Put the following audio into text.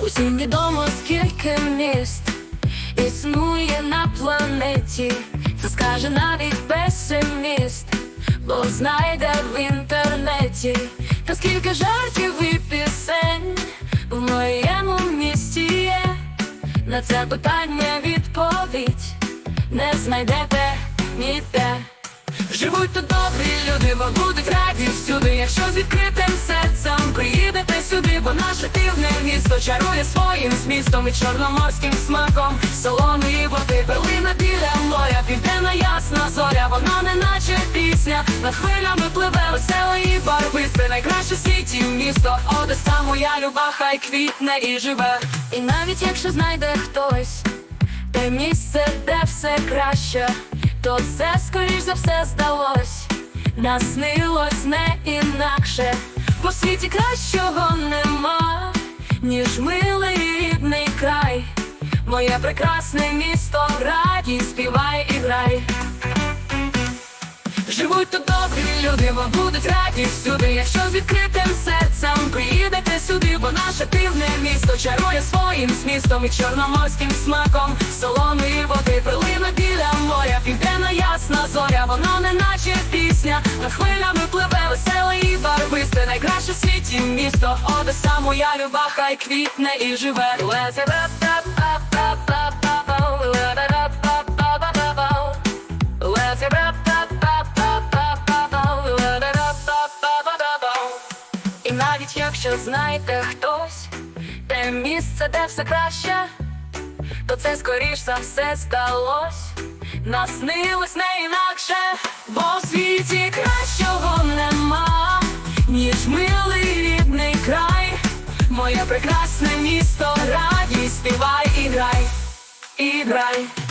Усім відомо, скільки міст існує на планеті, це скаже навіть песиміст, бо знайде в інтернеті, та скільки жартів і пісень в моєму місті є. На це питання відповідь не знайдете ніде. Живуть тут добрі люди, бо будуть раді всюди, якщо з відкритим серцем приїдете сюди, бо наше півне місто чарує своїм змістом і чорноморським смаком солоної води, перлина біля моря, південна ясна зоря, вона не наче пісня, над хвилями пливе веселої барвисте, найкраще в світі місто, Одеса моя люба, хай квітне і живе. І навіть якщо знайде хтось те місце, де все краще, то це скоріш за все здалось, наснилось не інакше, по світі кращого нема, ніж милий рідний край, моє прекрасне місто, раді, співай і грай. Живуть тут добрі люди, бо будуть раді всюди, якщо з місто чарує своїм змістом і чорноморським смаком. Солоної води, пилина біля моря, південна ясна зоря, воно не наче пісня, над хвилями пливе веселе і барвисте, найкраще в світі місто, Одеса моя люба, хай квітне і живе. І навіть якщо знайде хтось місце, де все краще, то це скоріш за все сталось. Наснилось не інакше, бо в світі кращого нема, ніж милий рідний край, моє прекрасне місто, раді, співай і грай, і грай.